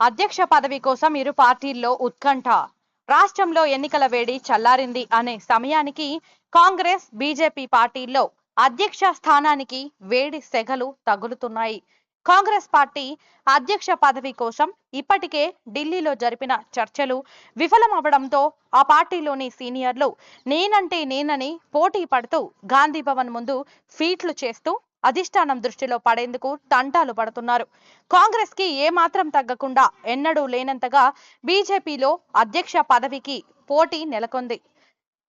అధ్యక్ష పదవి కోసం ఇరు పార్టీల్లో ఉత్కంఠ. రాష్ట్రంలో ఎన్నికల వేడి చల్లారింది అనే సమయానికి కాంగ్రెస్ బీజేపీ పార్టీల్లో అధ్యక్ష స్థానానికి వేడి సెగలు తగులుతున్నాయి. కాంగ్రెస్ పార్టీ అధ్యక్ష పదవి కోసం ఇప్పటికే ఢిల్లీలో జరిపిన చర్చలు విఫలమవడంతో ఆ పార్టీలోని సీనియర్లు నేనంటే నేనని పోటీ పడుతూ గాంధీ భవన్ ముందు ఫీట్లు చేస్తూ అధిష్టానం దృష్టిలో పడేందుకు తంటాలు పడుతున్నారు. కాంగ్రెస్కి ఏమాత్రం తగ్గకుండా ఎన్నడూ లేనంతగా బీజేపీలో అధ్యక్ష పదవికి పోటీ నెలకొంది.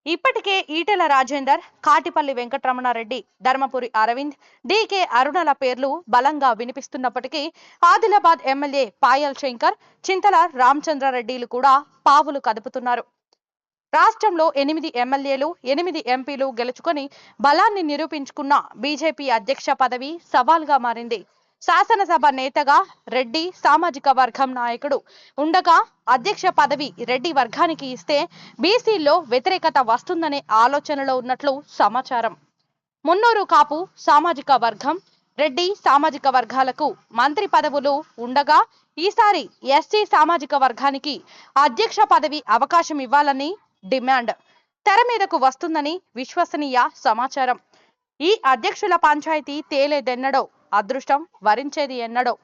ఇప్పటికే ఈటెల రాజేందర్ కాటిపల్లి వెంకటరమణారెడ్డి ధర్మపురి అరవింద్ డీకే అరుణల పేర్లు బలంగా వినిపిస్తున్నప్పటికీ ఆదిలాబాద్ ఎమ్మెల్యే పాయల్ శంకర్ చింతల రామచంద్రారెడ్డిలు కూడా పావులు కదుపుతున్నారు. రాష్ట్రంలో ఎనిమిది ఎమ్మెల్యేలు ఎనిమిది ఎంపీలు గెలుచుకొని బలాన్ని నిరూపించుకున్న బీజేపీ అధ్యక్ష పదవి సవాల్గా మారింది. శాసనసభ నేతగా రెడ్డి సామాజిక వర్గం నాయకుడు. ఉండగా అధ్యక్ష పదవి రెడ్డి వర్గానికి ఇస్తే బీసీల్లో వ్యతిరేకత వస్తుందనే ఆలోచనలో ఉన్నట్లు సమాచారం. మున్నూరు కాపు సామాజిక వర్గం రెడ్డి సామాజిక వర్గాలకు మంత్రి పదవులు ఉండగా ఈసారి ఎస్సీ సామాజిక వర్గానికి అధ్యక్ష పదవి అవకాశం ఇవ్వాలని డిమాండ్. తెర మీదకు వస్తుందని విశ్వసనీయ సమాచారం. ఈ అధ్యక్షుల పంచాయతీ తేలేదెన్నడో అదృష్టం వరించేది ఎన్నడో.